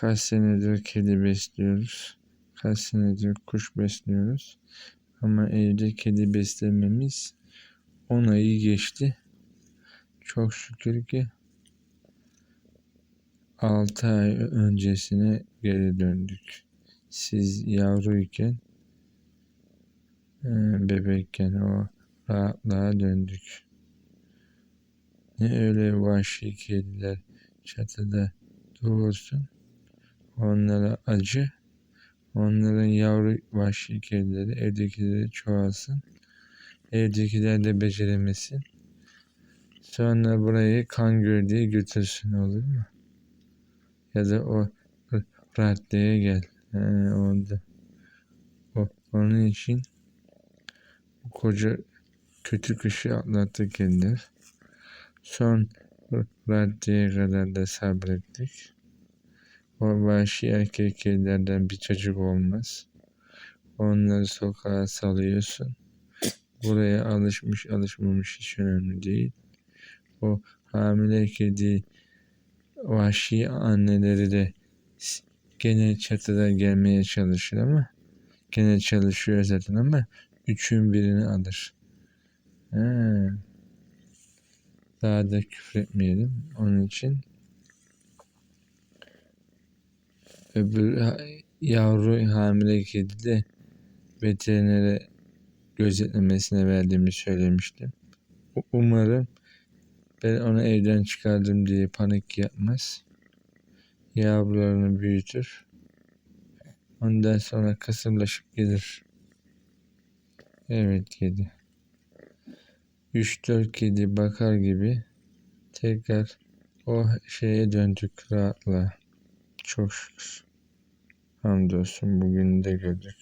Kaç senedir kedi besliyoruz. Kaç senedir kuş besliyoruz. Ama evde kedi beslememiz 10 ayı geçti. Çok şükür ki 6 ay öncesine geri döndük. Siz yavruyken e, bebekken o rahatlığa döndük. Ne öyle vahşi kediler çatıda doğursun. Onlara acı. Onların yavru vahşi kedileri evdekileri çoğalsın. Evdekiler de beceremesin. Sonra burayı kan gör diye götürsün olur mu? Ya da o raddeye gel. He, oldu. O, onun için bu koca kötü kışı atlattık kediler. Son raddeye kadar da sabrettik. O vahşi erkek kedilerden bir çocuk olmaz. Onları sokağa salıyorsun. Buraya alışmış alışmamış hiç önemli değil. O hamile kedi vahşi anneleri de gene çatıda gelmeye çalışır ama gene çalışıyor zaten ama üçün birini alır. He. Daha da küfretmeyelim. Onun için öbür yavru hamile kedi de veterinere gözetlemesine verdiğimi söylemiştim. Umarım ben onu evden çıkardım diye panik yapmaz. Yavrularını büyütür. Ondan sonra kısırlaşıp gelir. Evet kedi. 3-4 kedi bakar gibi tekrar o şeye döndük rahatla. Çok şükür. Hamdolsun bugün de gördük.